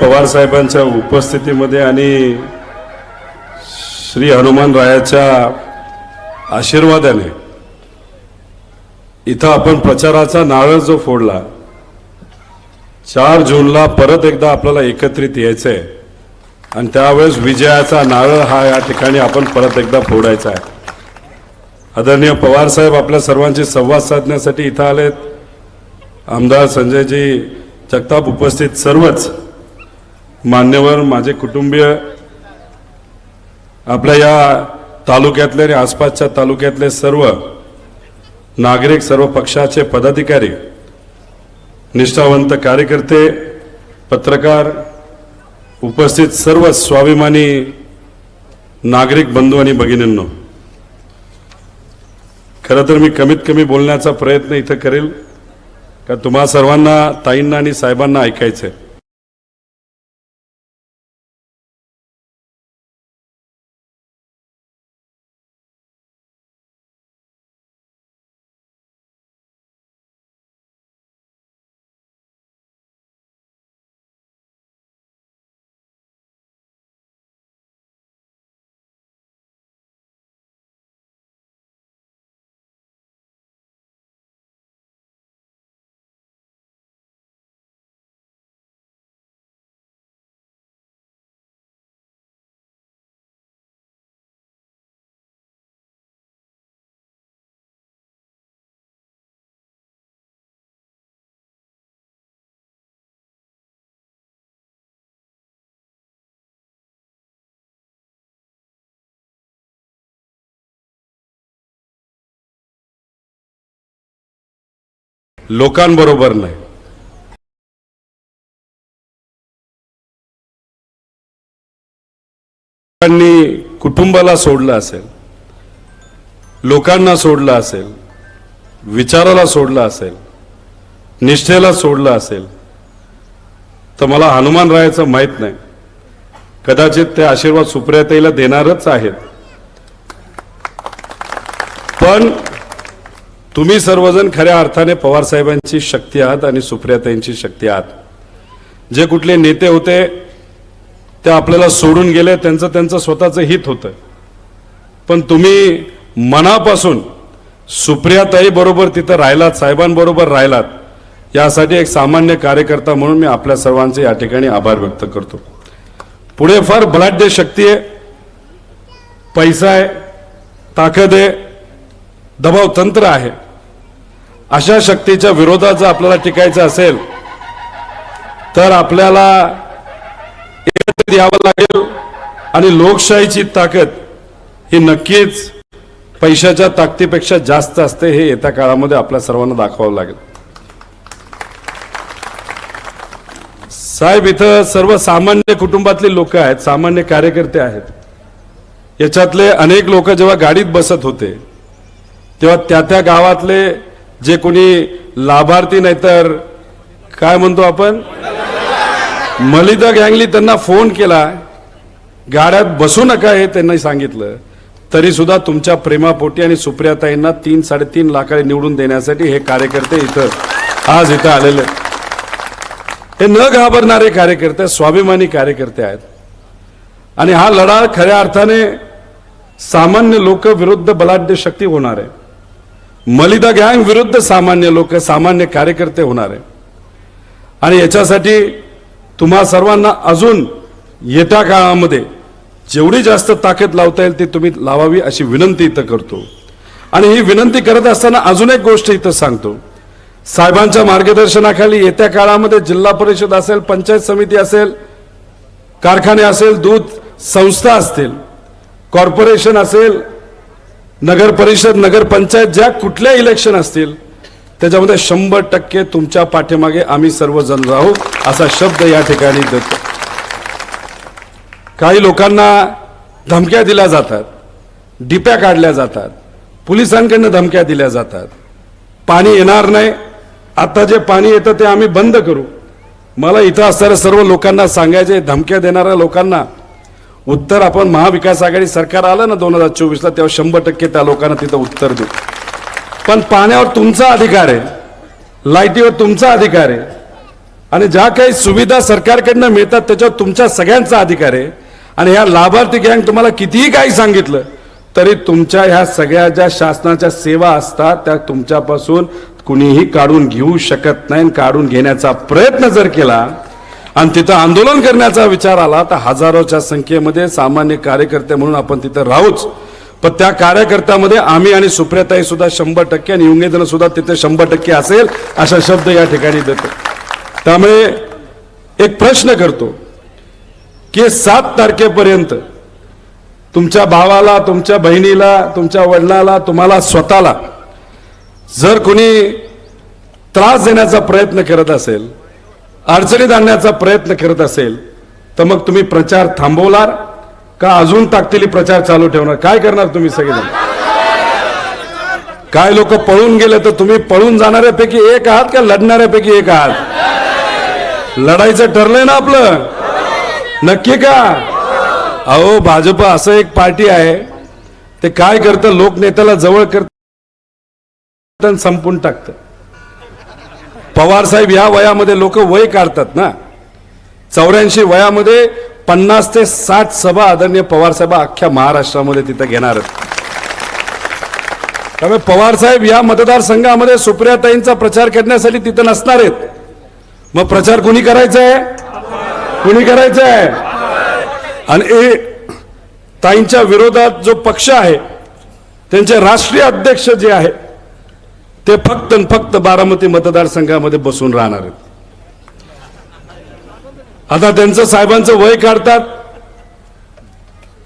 पवार साहेबांच्या उपस्थितीमध्ये आणि श्री हनुमान रायाच्या आशीर्वादाने इथं आपण प्रचाराचा नारळ जो फोडला चार जूनला परत एकदा आपल्याला एकत्रित यायचं आहे आणि त्यावेळेस विजयाचा नारळ हा या ठिकाणी आपण परत एकदा फोडायचा आहे. आदरणीय पवार साहेब आपल्या सर्वांशी संवाद साधण्यासाठी इथं आलेत. आमदार संजयजी जगताप उपस्थित सर्वच. मान्यवर माझे कुटुंबीय आपल्या या तालुक्यातले आणि आसपासच्या तालुक्यातले सर्व नागरिक सर्व पक्षाचे पदाधिकारी निष्ठावंत कार्यकर्ते पत्रकार उपस्थित सर्व स्वाभिमानी नागरिक बंधू आणि भगिनींनो खरं तर मी कमीत कमी बोलण्याचा प्रयत्न इथं करेल का तुम्हा सर्वांना ताईंना आणि साहेबांना ऐकायचं आहे लोकांबरोबर नाही. लोकांनी कुटुंबाला सोडलं असेल लोकांना सोडलं असेल विचाराला सोडलं असेल निष्ठेला सोडलं असेल तर मला हनुमान रायाचं माहीत नाही. कदाचित ते आशीर्वाद सुप्रियाताईला देणारच आहेत. पण तुम्ही सर्वजण खऱ्या अर्थाने पवार साहेबांची शक्ती आहात आणि सुप्रियाताईंची शक्ती आहात. जे कुठले नेते होते ते आपल्याला सोडून गेले त्यांचं त्यांचं स्वतःचं हित होतं. पण तुम्ही मनापासून सुप्रियाताई बरोबर तिथं राहिलात साहेबांबरोबर राहिलात यासाठी एक सामान्य कार्यकर्ता म्हणून मी आपल्या सर्वांचे या ठिकाणी आभार व्यक्त करतो. पुढे फार बलाढ्य शक्ती आहे पैसा आहे ताकद आहे दबाव तंत्र आहे. अशा शक्तीच्या विरोधात जर आपल्याला टिकायचं असेल तर आपल्याला एकत्रित यावं लागेल आणि लोकशाहीची ताकद ही नक्कीच पैशाच्या ताकदीपेक्षा जास्त असते हे येत्या काळामध्ये आपल्या सर्वांना दाखवावं लागेल. साहेब इथं सर्व सामान्य कुटुंबातले लोक आहेत सामान्य कार्यकर्ते आहेत. याच्यातले अनेक लोक जेव्हा गाडीत बसत होते तेव्हा त्या त्या गावातले जे कोणी लाभार्थी नाही तर काय म्हणतो आपण? मलिदा गँगली त्यांना फोन केला गाड्यात बसू नका हे त्यांनी सांगितलं. तरी सुद्धा तुमच्या प्रेमापोटी आणि सुप्रियाताईंना तीन साडेतीन लाखाने निवडून देण्यासाठी हे कार्यकर्ते इथं आज इथं आलेले हे न घाबरणारे कार्यकर्ते स्वाभिमानी कार्यकर्ते आहेत. आणि हा लढा खऱ्या अर्थाने सामान्य लोक विरुद्ध बलाढ्य शक्ती होणार आहे. मलिदा गँग विरुद्ध सामान्य लोक सामान्य कार्यकर्ते होणार आहे. आणि याच्यासाठी तुम्हा सर्वांना अजून येत्या काळामध्ये जेवढी जास्त ताकद लावता येईल ती तुम्ही लावावी अशी विनंती इथं करतो. आणि ही विनंती करत असताना अजून एक गोष्ट इथं सांगतो. साहेबांच्या मार्गदर्शनाखाली येत्या काळामध्ये जिल्हा परिषद असेल पंचायत समिती असेल कारखाने असेल दूध संस्था असतील कॉर्पोरेशन असेल नगर परिषद नगर पंचायत ज्या कुठल्या इलेक्शन असतील त्याच्यामध्ये शंभर टक्के तुमच्या पाठीमागे आम्ही सर्वजण राहू असा शब्द या ठिकाणी देतो. काही लोकांना धमक्या दिल्या जातात डिप्या काढल्या जातात पोलिसांकडनं धमक्या दिल्या जातात. पाणी येणार नाही आता जे पाणी येतं ते आम्ही बंद करू. मला इथं असणाऱ्या सर्व लोकांना सांगायचे धमक्या देणाऱ्या लोकांना उत्तर आपण महाविकास आघाडी सरकार आलं ना दोन हजार चोवीसला तेव्हा शंभर टक्के त्या लोकांना तिथं उत्तर देऊ. पण पाण्यावर तुमचा अधिकार आहे लाईटीवर तुमचा अधिकार आहे आणि ज्या काही सुविधा सरकारकडनं मिळतात त्याच्यावर तुमच्या सगळ्यांचा अधिकार आहे आणि ह्या लाभार्थी गँग तुम्हाला कितीही काही सांगितलं तरी तुमच्या ह्या सगळ्या ज्या शासनाच्या सेवा असतात त्या तुमच्यापासून कुणीही काढून घेऊ शकत नाही आणि काढून घेण्याचा प्रयत्न जर केला आणि तिथं आंदोलन करण्याचा विचार आला तर हजारोच्या संख्येमध्ये सामान्य कार्यकर्ते म्हणून आपण तिथं राहूच. पण त्या कार्यकर्त्यामध्ये आम्ही आणि सुप्रियाताई सुद्धा शंभर टक्के आणि युंगेजन सुद्धा तिथे शंभर टक्के असेल असा शब्द या ठिकाणी देतो. त्यामुळे एक प्रश्न करतो की सात तारखेपर्यंत तुमच्या भावाला तुमच्या बहिणीला तुमच्या वडिलाला तुम्हाला स्वतःला जर कोणी त्रास देण्याचा प्रयत्न करत असेल अडचणीत आणण्याचा प्रयत्न करत असेल तर मग तुम्ही प्रचार थांबवणार का अजून ताकदीली प्रचार चालू ठेवणार? काय करणार तुम्ही सगळेजण? काय लोक पळून गेले तर तुम्ही पळून जाणाऱ्यापैकी एक आहात का लढणाऱ्यापैकी एक आहात? लढायचं ठरलंय ना आपलं. नक्की का? अहो भाजप असं एक पार्टी आहे ते काय करतं? लोकनेत्याला जवळ करतं संपून टाकतं. पवार साहेब या वयामध्ये लोक वय काढतात ना. चौऱ्याऐंशी वयामध्ये पन्नास ते साठ सभा आदरणीय पवारसाहेब अख्ख्या महाराष्ट्रामध्ये तिथं घेणार आहेत. त्यामुळे पवार साहेब या मतदारसंघामध्ये सुप्रियाताईंचा प्रचार करण्यासाठी तिथं नसणार आहेत. मग प्रचार कुणी करायचा आहे कुणी करायचा आहे आणि हे ताईंच्या विरोधात जो पक्ष आहे त्यांचे राष्ट्रीय अध्यक्ष जे आहे ते फक्त आणि फक्त बारामती मतदारसंघामध्ये बसून राहणार आहेत. आता त्यांचं साहेबांचं वय काढतात.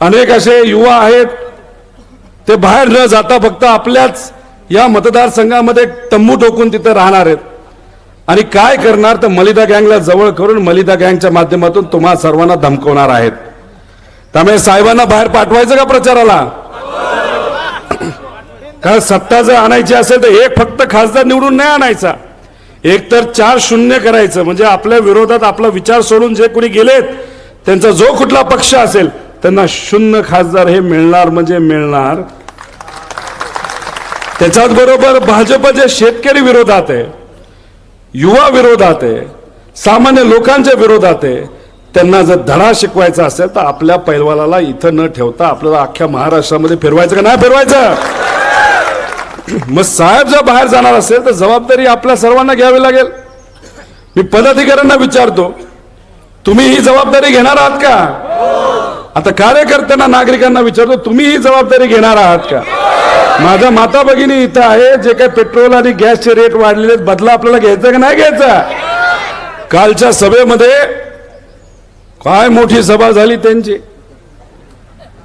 अनेक असे युवा आहेत. ते बाहेर न जाता फक्त आपल्याच या मतदारसंघामध्ये तंबू ठोकून तिथं राहणार आहेत. आणि काय करणार तर मलिदा गँगला जवळ करून मलिदा गँगच्या माध्यमातून तुम्हा सर्वांना धमकवणार आहेत. त्यामुळे साहेबांना बाहेर पाठवायचं का प्रचाराला? कारण सत्ता जर आणायची असेल तर एक फक्त खासदार निवडून नाही आणायचा. एक तर चार शून्य करायचं. म्हणजे आपल्या विरोधात आपला विचार सोडून जे कोणी गेलेत त्यांचा जो कुठला पक्ष असेल त्यांना शून्य खासदार हे मिळणार म्हणजे मिळणार. त्याच्याच बरोबर भाजप जे शेतकरी विरोधात आहे युवा विरोधात आहे सामान्य लोकांच्या विरोधात आहे त्यांना जर धडा शिकवायचा असेल तर आपल्या पैलवाला इथं न ठेवता आपल्याला अख्ख्या महाराष्ट्रामध्ये फिरवायचं का? नाही फिरवायचं. मग साहेब जर बाहेर जाणार असेल तर जबाबदारी आपल्या सर्वांना घ्यावी लागेल. मी पदाधिकाऱ्यांना विचारतो तुम्ही ही जबाबदारी घेणार आहात का? आता कार्यकर्त्यांना नागरिकांना विचारतो तुम्ही ही जबाबदारी घेणार आहात का? माझ्या माता भगिनी इथं आहे जे काही पेट्रोल आणि गॅसचे रेट वाढलेले आहेत, बदला आपल्याला घ्यायचा का नाही घ्यायचा? कालच्या सभेमध्ये काय मोठी सभा झाली त्यांची?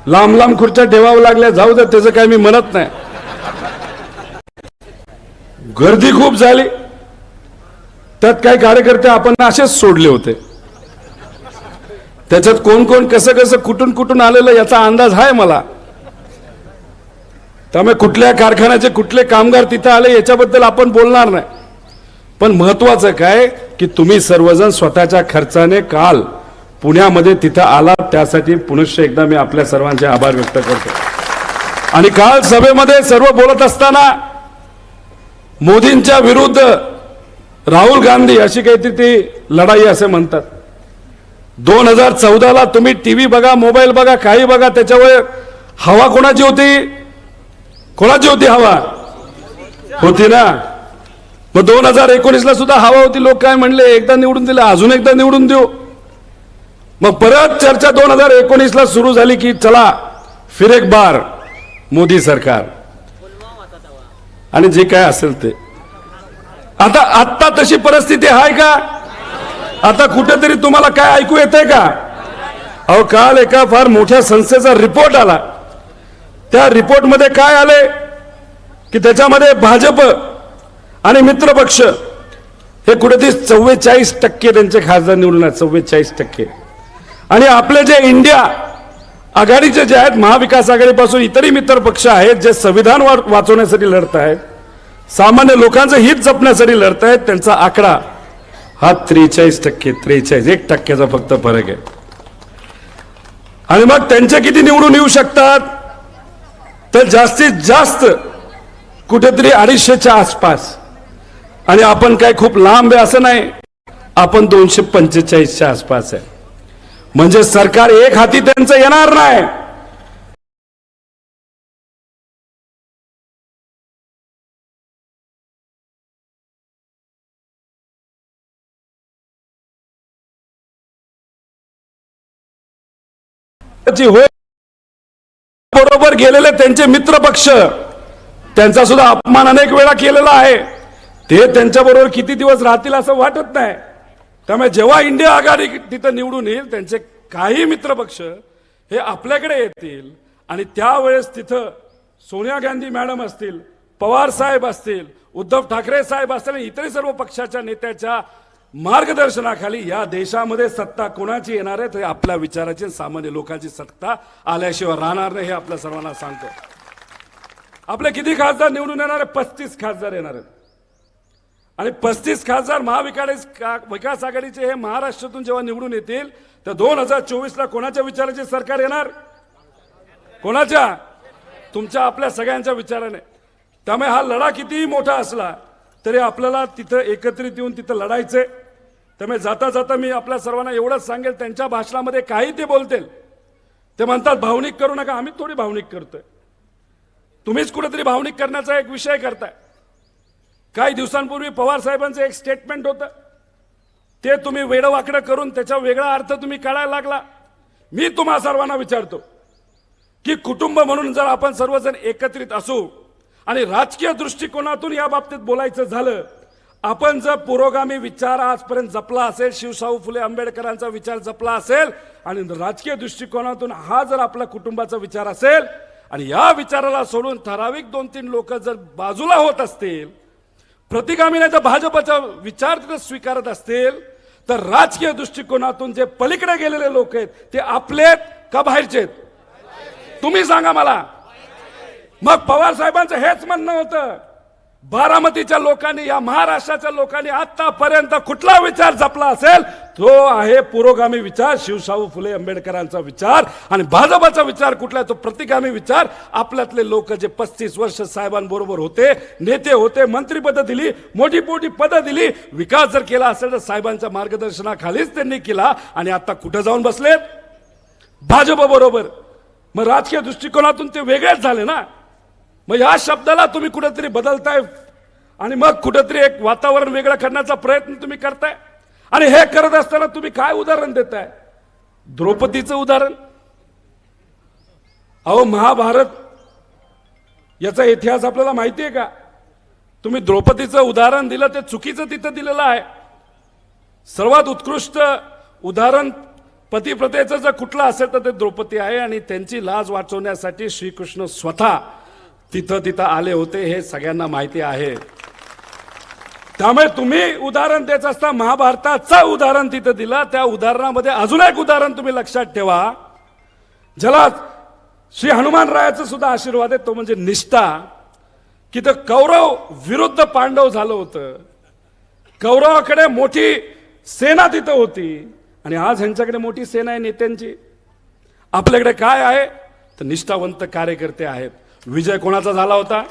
लांब लांब खुर्च्या ठेवावं लागल्या जाऊ द्या त्याचं काय मी म्हणत नाही. गर्दी खूप झाली. त्यात काही कार्यकर्ते आपण असेच सोडले होते. त्याच्यात कोण कोण कसं कसं कुठून कुठून आलेलं याचा अंदाज आहे मला. त्यामुळे कुठल्या कारखान्याचे कुठले कामगार तिथं आले याच्याबद्दल आपण बोलणार नाही. पण महत्वाचं काय की तुम्ही सर्वजण स्वतःच्या खर्चाने काल पुण्यामध्ये तिथं आलात त्यासाठी पुनश्च एकदा मी आपल्या सर्वांचे आभार व्यक्त करतो. आणि काल सभेमध्ये सर्व बोलत असताना मोदींच्या विरुद्ध राहुल गांधी अशी काहीतरी ती लढाई असे म्हणतात. दोन हजार चौदाला तुम्ही टीव्ही बघा मोबाईल बघा काही बघा त्याच्यावर हवा कोणाची होती? कोणाची होती हवा? होती ना? मग दोन हजार एकोणीसला सुद्धा हवा होती लोक काय म्हणले एकदा निवडून दिले अजून एकदा निवडून देऊ. मग परत चर्चा दोन हजार एकोणीसला सुरू झाली की चला फिर एक बार मोदी सरकार. आणि जे काय असेल ते. आता आत्ता तशी परिस्थिती आहे का? आता कुठेतरी तुम्हाला काय ऐकू येते का? अहो काल एका फार मोठ्या संस्थेचा रिपोर्ट आला. त्या रिपोर्टमध्ये काय आले की त्याच्यामध्ये भाजप आणि मित्रपक्ष हे कुठेतरी चव्वेचाळीस टक्के त्यांचे खासदार निवडून चव्वेचाळीस टक्के. आणि आपले जे इंडिया आघाडीचे जे आहेत महाविकास आघाडीपासून इतरही मित्र पक्ष आहेत जे संविधान वाचवण्यासाठी लढत आहेत सामान्य लोकांचं हित जपण्यासाठी लढत आहेत त्यांचा आकडा हा त्रेचाळीस टक्के त्रेचाळीस एक टक्क्याचा फक्त फरक आहे. आणि मग त्यांचे किती निवडून येऊ शकतात? तर जास्तीत जास्त कुठेतरी अडीचशेच्या आसपास. आणि आपण काय खूप लांब आहे असं नाही आपण दोनशे पंचेचाळीसच्या आसपास आहे. म्हणजे सरकार एक हाती त्यांचं येणार नाही. होय. बरोबर गेलेले त्यांचे मित्र पक्ष त्यांचा सुद्धा अपमान अनेक वेळा केलेला आहे. ते त्यांच्याबरोबर किती दिवस राहतील असं वाटत नाही. त्यामुळे जेव्हा इंडिया आघाडी तिथं निवडून येईल त्यांचे काही मित्र पक्ष हे आपल्याकडे येतील आणि त्यावेळेस तिथं सोनिया गांधी मॅडम असतील पवार साहेब असतील उद्धव ठाकरे साहेब असतील आणि सर्व पक्षाच्या नेत्याच्या मार्गदर्शनाखाली या देशामध्ये सत्ता कोणाची येणार आहे ते आपल्या विचाराची सामान्य लोकांची सत्ता आल्याशिवाय राहणार नाही हे आपल्या सर्वांना सांगतो. आपले किती खासदार निवडून येणार आहे? पस्तीस खासदार येणार आहेत. आणि पस्तीस खासदार महाविकास विकास आघाडीचे हे महाराष्ट्रातून जेव्हा निवडून येतील तर दोन हजार चोवीसला कोणाच्या विचाराचे सरकार येणार? कोणाच्या? तुमच्या आपल्या सगळ्यांच्या विचाराने. त्यामुळे हा लढा कितीही मोठा असला तरी आपल्याला तिथं एकत्रित येऊन तिथं लढायचंय. त्यामुळे जाता जाता मी आपल्या सर्वांना एवढंच सांगेल त्यांच्या भाषणामध्ये काही ते बोलतील. ते म्हणतात भावनिक करू नका. आम्ही थोडी भावनिक करतोय. तुम्हीच कुठेतरी भावनिक करण्याचा एक विषय करताय. काही दिवसांपूर्वी पवार साहेबांचं एक स्टेटमेंट होतं. ते तुम्ही वेडवाकडं करून त्याचा वेगळा अर्थ तुम्ही काढायला लागला. मी तुम्हा सर्वांना विचारतो की कुटुंब म्हणून जर आपण सर्वजण एकत्रित असू आणि राजकीय दृष्टिकोनातून या बाबतीत बोलायचं झालं आपण जर पुरोगामी विचार आजपर्यंत जपला असेल शिवशाहू फुले आंबेडकरांचा विचार जपला असेल आणि राजकीय दृष्टिकोनातून हा जर आपला कुटुंबाचा विचार असेल आणि या विचाराला सोडून ठराविक दोन तीन लोक जर बाजूला होत असतील प्रतिगामी नाही तर भाजपचा विचार जर स्वीकारत असतील तर राजकीय दृष्टिकोनातून जे पलीकडे गेलेले लोक आहेत ते आपलेत का बाहेरचे आहेत? तुम्ही सांगा मला. मग पवार साहेबांचं हेच म्हणणं होतं बारामतीच्या लोकांनी या महाराष्ट्राच्या लोकांनी आतापर्यंत कुठला विचार जपला असेल? तो आहे पुरोगामी विचार शिवशाहू फुले आंबेडकरांचा विचार आणि भाजपाचा विचार कुठला आहे? तो प्रतिगामी विचार. आपल्यातले लोक जे पस्तीस वर्ष साहेबांबरोबर होते नेते होते मंत्रीपद दिली मोठी मोठी पदं दिली विकास जर केला असेल तर साहेबांच्या मार्गदर्शनाखालीच त्यांनी केला आणि आता कुठं जाऊन बसलेत? भाजपाबरोबर मग राजकीय दृष्टिकोनातून ते वेगळेच झाले ना. मग या शब्दाला तुम्ही कुठेतरी बदलताय आणि मग कुठेतरी एक वातावरण वेगळं करण्याचा प्रयत्न तुम्ही करताय? आणि हे करत असताना तुम्ही काय उदाहरण देताय? द्रौपदीचं उदाहरण? अहो महाभारत याचा इतिहास आपल्याला माहिती आहे का? तुम्ही द्रौपदीचं उदाहरण दिलं ते चुकीचं तिथं दिलेलं आहे. सर्वात उत्कृष्ट उदाहरण पतिप्रतेचं जर कुठलं असेल तर ते द्रौपदी आहे आणि त्यांची लाज वाचवण्यासाठी श्रीकृष्ण स्वतः तिथं तिथं आले होते हे सगळ्यांना माहिती आहे. त्यामुळे तुम्ही उदाहरण देत असता महाभारताचं उदाहरण तिथं दिलं. त्या उदाहरणामध्ये अजून एक उदाहरण तुम्ही लक्षात ठेवा. ज्याला श्री हनुमानरायाचं सुद्धा आशीर्वाद आहे तो म्हणजे निष्ठा. की तर कौरव विरुद्ध पांडव झालं होतं. कौरवाकडे मोठी सेना तिथं होती. आणि आज ह्यांच्याकडे मोठी सेना आहे नेत्यांची. आपल्याकडे काय आहे? तर निष्ठावंत कार्यकर्ते आहेत. विजय कोणाचा झाला होता?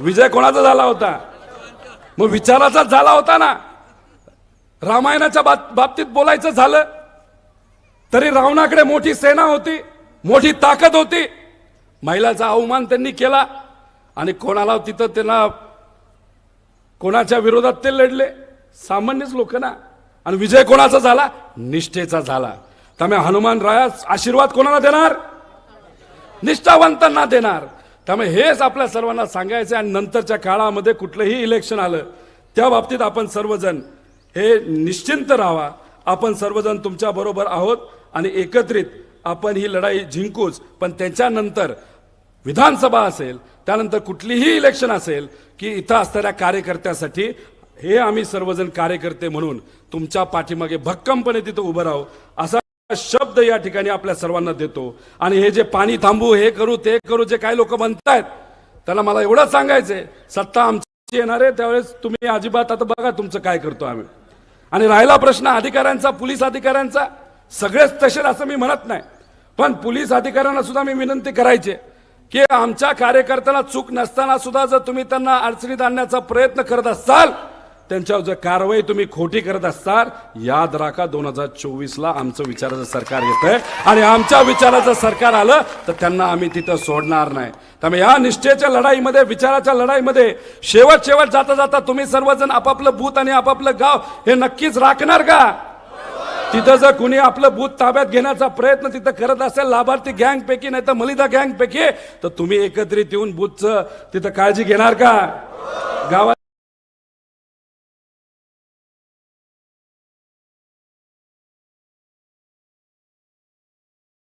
विजय कोणाचा झाला होता? मग विचाराचाच झाला होता ना. रामायणाच्या बाब- बाबतीत बोलायचं झालं. तरी रावणाकडे मोठी सेना होती मोठी ताकद होती. महिलाचा अवमान त्यांनी केला आणि कोणाला तिथं त्यांना कोणाच्या विरोधात ते लढले. सामान्यच लोक ना. आणि विजय कोणाचा झाला? निष्ठेचा झाला. त्यामुळे हनुमान रायास आशीर्वाद कोणाला देणार? निष्ठावंतांना देणार. त्यामुळे हेच आपल्या सर्वांना सांगायचं आणि नंतरच्या काळामध्ये कुठलंही इलेक्शन आलं त्या बाबतीत आपण सर्वजण हे निश्चिंत राहा आपण सर्वजण तुमच्या बरोबर आहोत आणि एकत्रित आपण ही लढाई जिंकूच. पण त्याच्यानंतर विधानसभा असेल त्यानंतर कुठलीही इलेक्शन असेल की इथं असणाऱ्या कार्यकर्त्यासाठी हे आम्ही सर्वजण कार्यकर्ते म्हणून तुमच्या पाठीमागे भक्कमपणे तिथं उभं राहू. असा शब्द या ठिकाणी आपल्या सर्वांना देतो. आणि हे जे पाणी थांबू हे करू ते करू जे काही लोक म्हणतायत त्यांना मला एवढं सांगायचंय सत्ता आमची येणार आहे त्यावेळेस तुम्ही अजिबात आता बघा तुमचं काय करतो आम्ही. आणि राहिला प्रश्न अधिकाऱ्यांचा पोलीस अधिकाऱ्यांचा सगळेच तसेच असं मी म्हणत नाही. पण पोलीस अधिकाऱ्यांना सुद्धा मी विनंती करायचे की आमच्या कार्यकर्त्यांना चूक नसताना सुद्धा जर तुम्ही त्यांना अडचणीत आणण्याचा प्रयत्न करत असाल त्यांच्यावर जर कारवाई तुम्ही खोटी करत असताल याद राखा दोन हजार चोवीसला आमचं विचाराचं सरकार येत आहे आणि आमच्या विचाराचं सरकार आलं तर त्यांना आम्ही तिथं सोडणार नाही. त्यामुळे या निष्ठेच्या लढाईमध्ये विचाराच्या लढाईमध्ये शेवट शेवट जाता जाता तुम्ही सर्वजण आपापलं बूथ आणि आपापलं गाव हे नक्कीच राखणार का? तिथं जर कुणी आपलं बूथ ताब्यात घेण्याचा प्रयत्न तिथं करत असेल लाभार्थी गँग पैकी नाही तर मलिदा गँग पैकी तर तुम्ही एकत्रित येऊन बूथचं तिथं काळजी घेणार का? गावात